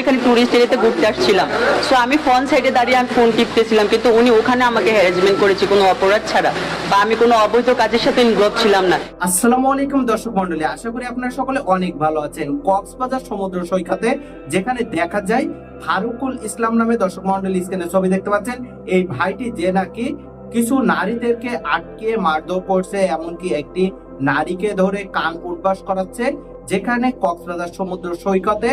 এখানে টুরিস্ট এরিয়াতে ঘুরতে আসছিলাম। সো আমি ফোন সাইডে দাঁড়িয়ে আমি ফোন টিপতেছিলাম, কিন্তু উনি ওখানে আমাকে হ্যারাসমেন্ট করেছে কোনো অপরাধ ছাড়া বা আমি কোনো অবৈধ কাজের সাথে ইনভলভ ছিলাম না। আসসালামু আলাইকুম দর্শক মন্ডলী আশা করি আপনারা সকলে অনেক ভালো আছেন। কক্সবাজার সমুদ্র সৈকতে, যেখানে দেখা যায় ফারুকুল ইসলাম নামে দর্শক মন্ডলী স্ক্রিনে ছবি দেখতে পাচ্ছেন। এই ভাইটি যে নাকি কিছু নারীদেরকে আটকে, মারধর করছে, এমনকি একটি নারীকে ধরে কান উঠবাস করাচ্ছে, যেখানে কক্সবাজার সমুদ্র সৈকতে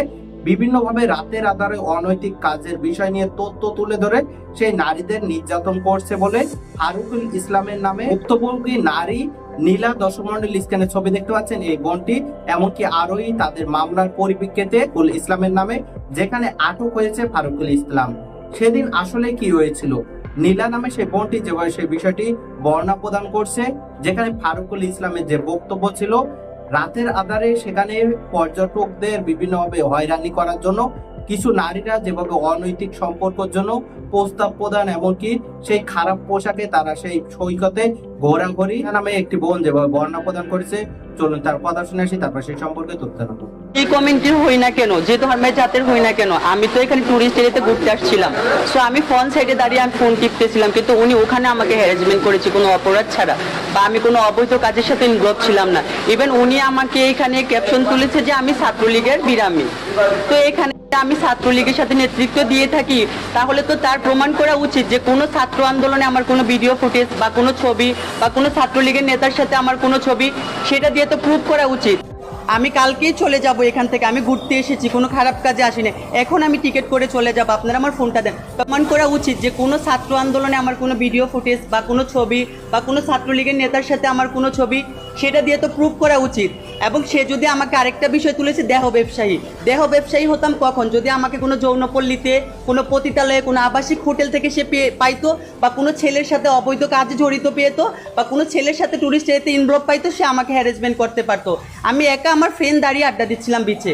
বিভিন্নভাবে রাতের আধারে অনৈতিক কাজের বিষয় নিয়ে তথ্য তুলে ধরে সেই নারীদের নির্যাতন করছে বলে ফারুকুল ইসলামের নামে ভুক্তভোগী নারী নীলা দশমন্ডল স্ক্যানের ছবি দেখতে পাচ্ছেন এই বোনটি, এমনকি আরোই তাদের মামলার পরিপ্রেক্ষিতে কুল ইসলামের নামে যেখানে আটক হয়েছে ফারুকুল ইসলাম। সেদিন আসলে কি হয়েছিল? নীলা নামে সেই বোনটি যেভাবে সেই বিষয়টি বর্ণনা প্রদান করছে, যেখানে ফারুকুল ইসলামের যে বক্তব্য ছিল রাতের আধারে সেখানে পর্যটকদের বিভিন্নভাবে হয়রানি করার জন্য, কিছু নারীরা যেভাবে অনৈতিক সম্পর্কের জন্য প্রস্তাব প্রদান, এমনকি সেই খারাপ পোশাকে তারা সেই সৈকতে ঘোরাঘুরি নামে একটি বোন যেভাবে বর্ণনা প্রদান করেছে। চলুন তার কথা শুনে আসি, তারপর সেই সম্পর্কে তথ্য এই কমেন্টের হই না কেন? যে ধর্মের জাতের হই না কেন? আমি তো এখানে টুরিস্ট এরিয়াতে ঘুরতে আসছিলাম। সো আমি ফোন সাইডে দাঁড়িয়ে আমি ফোন টিপতেছিলাম, কিন্তু উনি ওখানে আমাকে হ্যারাসমেন্ট করেছে কোনো অপরাধ ছাড়া বা আমি কোনো অবৈধ কাজের সাথে ইনভলভ ছিলাম না। ইভেন উনি আমাকে এখানে ক্যাপশন তুলেছে যে আমি ছাত্রলীগের বিরামী। তো এখানে আমি ছাত্রলীগের সাথে নেতৃত্ব দিয়ে থাকি, তাহলে তো তার প্রমাণ করা উচিত যে কোনো ছাত্র আন্দোলনে আমার কোনো ভিডিও ফুটেজ বা কোনো ছবি বা কোনো ছাত্রলীগের নেতার সাথে আমার কোনো ছবি, সেটা দিয়ে তো প্রুভ করা উচিত। আমি কালকেই চলে যাব এখান থেকে। আমি ঘুরতে এসেছি, কোনো খারাপ কাজে আসিনি। এখন আমি টিকিট করে চলে যাব, আপনারা আমার ফোনটা দেন। প্রমাণ করা উচিত যে কোনো ছাত্র আন্দোলনে আমার কোনো ভিডিও ফুটেজ বা কোনো ছবি বা কোনো ছাত্রলীগের নেতার সাথে আমার কোনো ছবি, সেটা দিয়ে তো প্রুভ করা উচিত। এবং সে যদি আমাকে আরেকটা বিষয় তুলেছে, দেহ ব্যবসায়ী। দেহ ব্যবসায়ী হতাম কখন? যদি আমাকে কোনো যৌনপল্লীতে, কোনো পতিতালয়ে, কোনো আবাসিক হোটেল থেকে সে পেয়ে, পাইতো, বা কোনো ছেলের সাথে অবৈধ কাজে জড়িত পেতো বা কোনো ছেলের সাথে টুরিস্ট এতে ইনভলভ পাইতো, সে আমাকে হ্যারাসমেন্ট করতে পারতো। আমি একা আমার ফ্রেন্ড দাঁড়িয়ে আড্ডা দিচ্ছিলাম বিচে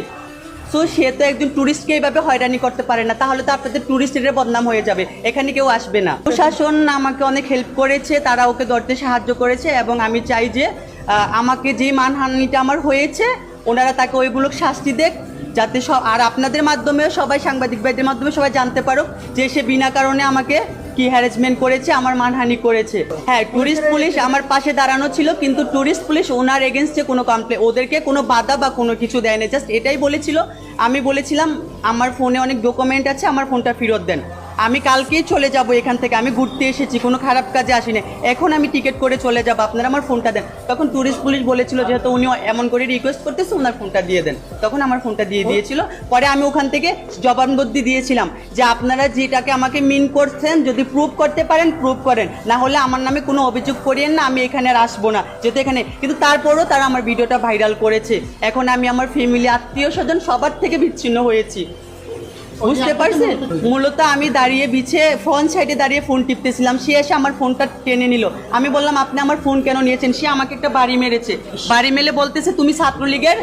সো সে তো একজন টুরিস্টকে এইভাবে হয়রানি করতে পারে না, তাহলে তো আপনাদের টুরিস্টের বদনাম হয়ে যাবে। এখানে কেউ আসবে না। প্রশাসন আমাকে অনেক হেল্প করেছে, তারা ওকে ধরতে সাহায্য করেছে, এবং আমি চাই যে আমাকে যে মানহানিটা আমার হয়েছে, ওনারা তাকে ওইগুলো শাস্তি দেখ, যাতে সব আর আপনাদের মাধ্যমেও সবাই সাংবাদিক ভাইদের মাধ্যমে সবাই জানতে পারো যে সে বিনা কারণে আমাকে কি হ্যারাসমেন্ট করেছে, আমার মানহানি করেছে। হ্যাঁ ট্যুরিস্ট পুলিশ আমার পাশে দাঁড়ানো ছিল, কিন্তু ট্যুরিস্ট পুলিশ ওনার এগেনস্টে কোনো কমপ্লেন ওদেরকে কোনো বাধা বা কোনো কিছু দেয়নি জাস্ট এটাই বলেছিল। আমি বলেছিলাম, আমার ফোনে অনেক ডকুমেন্ট আছে, আমার ফোনটা ফেরত দেন। আমি কালকেই চলে যাব এখান থেকে। আমি ঘুরতে এসেছি কোনো খারাপ কাজে আসিনি। এখন আমি টিকিট করে চলে যাব। আপনারা আমার ফোনটা দেন। তখন টুরিস্ট পুলিশ বলেছিল যেহেতু উনি এমন করে রিকোয়েস্ট করতেছে ওনার ফোনটা দিয়ে দেন। তখন আমার ফোনটা দিয়ে দিয়েছিল। পরে আমি ওখান থেকে জবানবন্দি দিয়েছিলাম যে আপনারা যেটাকে আমাকে মিন করছেন যদি প্রুভ করতে পারেন প্রুভ করেন। না হলে আমার নামে কোনো অভিযোগ করিয়েন না আমি এখানে আর আসব না। যেহেতু এখানে কিন্তু তারপরও তারা আমার ভিডিওটা ভাইরাল করেছে। এখন আমি আমার ফ্যামিলি আত্মীয় স্বজন সবার থেকে বিচ্ছিন্ন হয়েছি। বুঝতে পারছেন? মূলত আমি দাঁড়িয়ে বিছে ফোন সাইডে দাঁড়িয়ে ফোন টিপতেছিলাম। সে এসে আমার ফোনটা টেনে নিল। আমি বললাম, আপনি আমার ফোন কেন নিয়েছেন? সে আমাকে একটা বাড়ি মেরেছে। বাড়ি মেলে বলতেছে, তুমি ছাত্রলীগের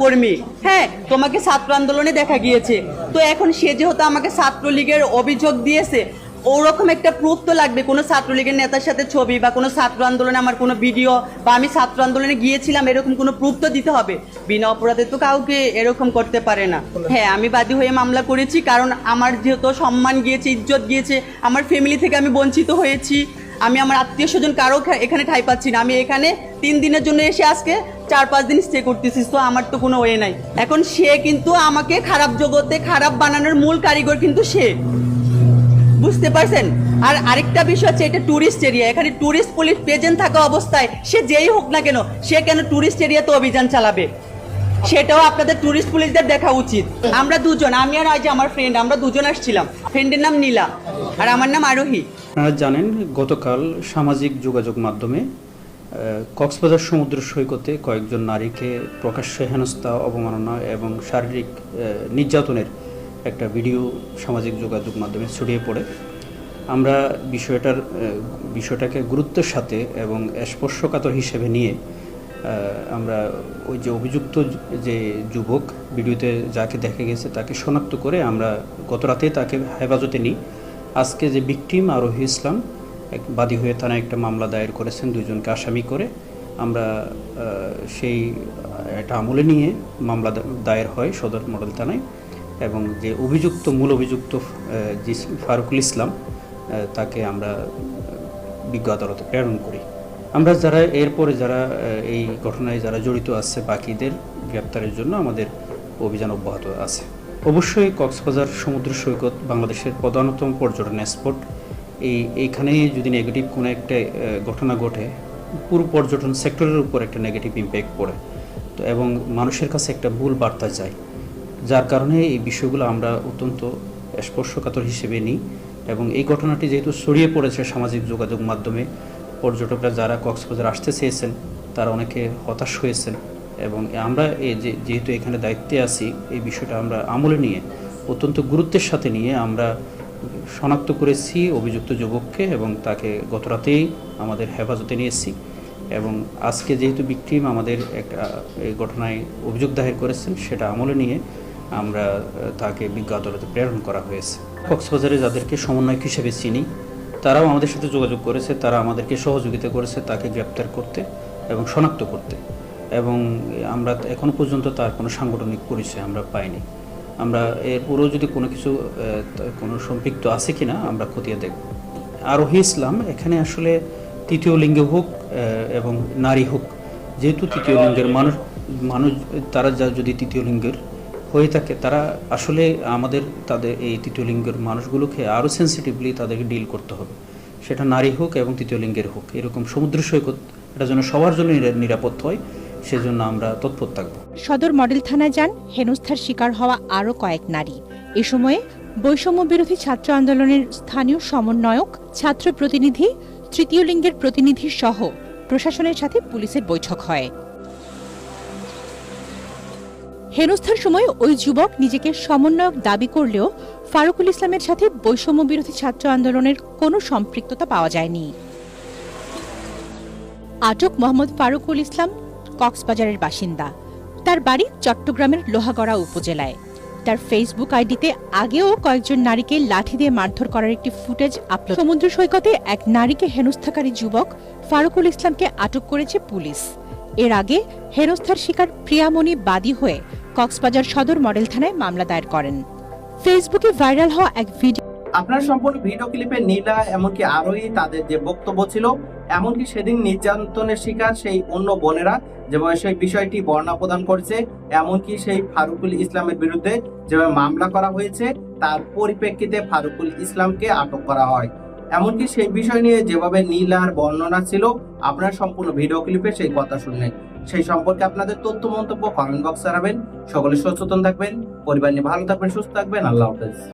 কর্মী। হ্যাঁ তোমাকে ছাত্র আন্দোলনে দেখা গিয়েছে। তো এখন সে যেহেতু আমাকে ছাত্রলীগের অভিযোগ দিয়েছে ওরকম একটা প্রুফ তো লাগবে। কোনো ছাত্রলীগের নেতার সাথে ছবি বা কোনো ছাত্র আন্দোলনে আমার কোনো ভিডিও বা আমি ছাত্র আন্দোলনে গিয়েছিলাম, এরকম কোনো প্রুফ তো দিতে হবে? বিনা অপরাধে তো কাউকে এরকম করতে পারে না। হ্যাঁ আমি বাদী হয়ে মামলা করেছি কারণ আমার যেহেতু সম্মান গিয়েছে, ইজ্জত গিয়েছে, আমার ফ্যামিলি থেকে আমি বঞ্চিত হয়েছি। আমি আমার আত্মীয় স্বজন কারও এখানে ঠাই পাচ্ছি না। আমি এখানে তিন দিনের জন্য এসে আজকে চার পাঁচ দিন স্টে করতেছি তো আমার তো কোনো ওয়ে নাই। এখন সে কিন্তু আমাকে খারাপ জগতে খারাপ বানানোর মূল কারিগর কিন্তু সে। বুঝতে পারছেন? আর আরেকটা বিষয় হচ্ছে এটা টুরিস্ট এরিয়া এখানে টুরিস্ট পুলিশ প্রেজেন্ট থাকা অবস্থায় সে যেই হোক না কেন, সে কেন টুরিস্ট এরিয়াতে অভিযান চালাবে? সেটাও আপনাদের টুরিস্ট পুলিশদের দেখা উচিত। আমরা দুজন, আমি আর আজ আমার ফ্রেন্ড আমরা দুজন আসছিলাম। ফ্রেন্ডের নাম নীলা, আর আমার নাম আরোহী। আপনারা জানেন, গতকাল সামাজিক যোগাযোগ মাধ্যমে কক্সবাজার সমুদ্র সৈকতে কয়েকজন নারীকে প্রকাশ্যে হেনস্থা, অবমাননা এবং শারীরিক নির্যাতনের একটা ভিডিও সামাজিক যোগাযোগ মাধ্যমে ছড়িয়ে পড়ে। আমরা বিষয়টার বিষয়টাকে গুরুত্বের সাথে এবং স্পর্শকাতর হিসেবে নিয়ে আমরা ওই যে অভিযুক্ত যে যুবক ভিডিওতে যাকে দেখা গেছে তাকে শনাক্ত করে আমরা গত রাতে তাকে হেফাজতে নিই। আজকে যে ভিকটিম আরোহী ইসলাম, এক বাদী হয়ে থানায় একটা মামলা দায়ের করেছেন, দুজনকে আসামি করে। আমরা সেই এটা আমলে নিয়ে মামলা দায়ের হয় সদর মডেল থানায়। এবং যে অভিযুক্ত, মূল অভিযুক্ত যে ফারুকুল ইসলাম তাকে আমরা বিজ্ঞ আদালতে প্রেরণ করি। আমরা যারা, এরপরে যারা এই ঘটনায় যারা জড়িত আছে, বাকিদের গ্রেপ্তারের জন্য আমাদের অভিযান অব্যাহত আছে। অবশ্যই কক্সবাজার সমুদ্র সৈকত বাংলাদেশের প্রধানতম পর্যটন স্পট। এই, এইখানে যদি নেগেটিভ কোনো একটা ঘটনা ঘটে, পুরো পর্যটন সেক্টরের উপর একটা নেগেটিভ ইম্প্যাক্ট পড়ে। তো এবং মানুষের কাছে একটা ভুল বার্তা যায়। যার কারণে এই বিষয়গুলো আমরা অত্যন্ত স্পর্শকাতর হিসেবে নিই এবং এই ঘটনাটি যেহেতু ছড়িয়ে পড়েছে সামাজিক যোগাযোগ মাধ্যমে, পর্যটকরা যারা কক্সবাজার আসতে চেয়েছেন, তারা অনেকে হতাশ হয়েছেন এবং আমরা এই যেহেতু এখানে দায়িত্বে আছি, এই বিষয়টা আমরা আমলে নিয়ে, অত্যন্ত গুরুত্বের সাথে নিয়ে আমরা শনাক্ত করেছি অভিযুক্ত যুবককে এবং তাকে গতরাতেই আমাদের হেফাজতে নিয়েছি এবং আজকে যেহেতু বিক্রিম আমাদের একটা, এই ঘটনায় অভিযোগ দায়ের করেছেন, সেটা আমলে নিয়ে আমরা তাকে বিজ্ঞ আদালতে প্রেরণ করা হয়েছে। কক্সবাজারে যাদেরকে সমন্বয়ক হিসেবে চিনি, তারাও আমাদের সাথে যোগাযোগ করেছে, তারা আমাদেরকে সহযোগিতা করেছে তাকে গ্রেপ্তার করতে এবং শনাক্ত করতে। এবং আমরা এখনও পর্যন্ত তার কোনো সাংগঠনিক পরিচয় আমরা পাইনি। আমরা এরপরেও যদি কোনো কিছু কোনো সম্পৃক্ত আছে কি না আমরা খতিয়ে দেখব। আরোহী ইসলাম এখানে আসলে তৃতীয় লিঙ্গে হোক এবং নারী হোক, যেহেতু তৃতীয় লিঙ্গের মানুষ মানুষ, তারা যা যদি তৃতীয় লিঙ্গের হয়ে থাকে, তারা আসলে আমাদের তাদের এই তৃতীয় লিঙ্গের মানুষগুলোকে আরও সেন্সিটিভলি তাদেরকে ডিল করতে হবে। সেটা নারী হোক এবং তৃতীয় লিঙ্গের হোক, এরকম সমুদ্র সৈকত, এটা যেন সবার জন্য নিরা- নিরাপদ হয়, সেজন্য আমরা তৎপর থাকব সদর মডেল থানায় যান, হেনস্থার শিকার হওয়া আরও কয়েক নারী। এ সময়ে বৈষম্য বিরোধী ছাত্র আন্দোলনের স্থানীয় সমন্বয়ক, ছাত্র প্রতিনিধি, তৃতীয় লিঙ্গের প্রতিনিধি সহ প্রশাসনের সাথে পুলিশের বৈঠক হয়। হেনস্থার সময় ওই যুবক নিজেকে সমন্বয়ক দাবি করলেও ফারুকুল ইসলামের সাথে বৈষম্য বিরোধী ছাত্র আন্দোলনের কোনো সম্পৃক্ততা পাওয়া যায়নি। আটক মোহাম্মদ ফারুকুল ইসলাম কক্সবাজারের বাসিন্দা। তার বাড়ি চট্টগ্রামের লোহাগড়া উপজেলায়। তার ফেসবুক আইডিতে আগেও কয়েকজন নারীকে লাঠি দিয়ে মারধর করার একটি ফুটেজ আপলোড। সমুদ্র সৈকতে এক নারীকে হেনস্থাকারী যুবক ফারুকুল ইসলামকে আটক করেছে পুলিশ। এর আগে হেনস্থার শিকার প্রিয়ামণি বাদী হয়ে কক্সবাজার সদর মডেল থানায় মামলা দায়ের করেন। ফেসবুকে ভাইরাল হওয়া এক ভিডিও আপনার সম্পূর্ণ ভিডিও ক্লিপে নীলা, এমনকি আরোহী তাদের যে বক্তব্য ছিল, এমনকি সেদিন নির্যাতনের শিকার সেই অন্য বোনেরা যেভাবে সেই বিষয়টি বর্ণনা প্রদান করেছে, এমনকি সেই ফারুকুল ইসলামের বিরুদ্ধে যেভাবে মামলা করা হয়েছে, তার পরিপ্রেক্ষিতে ফারুকুল ইসলামকে আটক করা হয়। এমনকি সেই বিষয় নিয়ে যেভাবে নীলার বর্ণনা ছিল, আপনার সম্পূর্ণ ভিডিও ক্লিপে সেই কথা শুনলেন। সেই সম্পর্কে আপনাদের তথ্য মন্তব্য কমেন্ট বক্সে জানাবেন। সকলে সচেতন থাকবেন, পরিবার নিয়ে ভালো থাকবেন, সুস্থ থাকবেন। আল্লাহ হাফেজ।